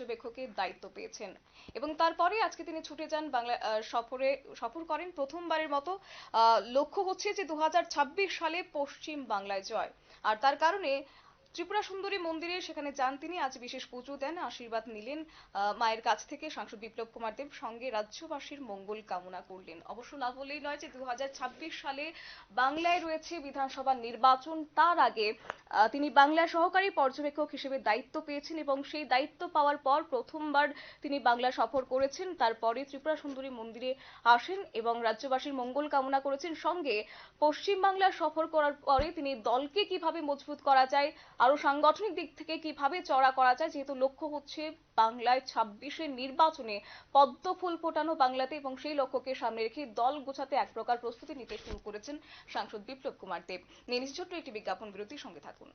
পর্যবেক্ষকের দায়িত্ব পেয়েছেন। এবং তারপরে আজকে তিনি ছুটে যান বাংলা সফরে, সফর করেন প্রথমবারের মতো। লক্ষ্য হচ্ছে যে দু সালে পশ্চিম বাংলায় জয়। আর তার কারণে ত্রিপুরা সুন্দরী মন্দিরে সেখানে যান তিনি। আজ বিশেষ পুজো দেন, আশীর্বাদ নিলেন। মায়ের কাছ থেকে সাংসদ বিপ্লব কুমার দেব সঙ্গে রাজ্যবাসীর মঙ্গল কামনা করলেন। অবশ্য না বললেই নয় যে দু হাজার ছাব্বিশ সালে বাংলায় রয়েছে বিধানসভা নির্বাচন। তার আগে তিনি বাংলার সহকারী পর্যবেক্ষক হিসেবে দায়িত্ব পেয়েছেন এবং সেই দায়িত্ব পাওয়ার পর প্রথমবার তিনি বাংলা সফর করেছেন। তারপরে ত্রিপুরা সুন্দরী মন্দিরে আসেন এবং রাজ্যবাসীর মঙ্গল কামনা করেছেন। সঙ্গে পশ্চিম বাংলা সফর করার পরে তিনি দলকে কীভাবে মজবুত করা যায় আরও সাংগঠনিক দিক থেকে কীভাবে চড়া করা যায়, যেহেতু লক্ষ্য হচ্ছে বাংলায় ছাব্বিশের নির্বাচনে পদ্ম ফুল ফোটানো বাংলাতে এবং সেই লক্ষ্যকে সামনে রেখে দল গোছাতে এক প্রকার প্রস্তুতি নিতে শুরু করেছেন সাংসদ বিপ্লব কুমার দেব। নিয়ে ছোট্ট একটি বিজ্ঞাপন বিরতির সঙ্গে থাকুন। tun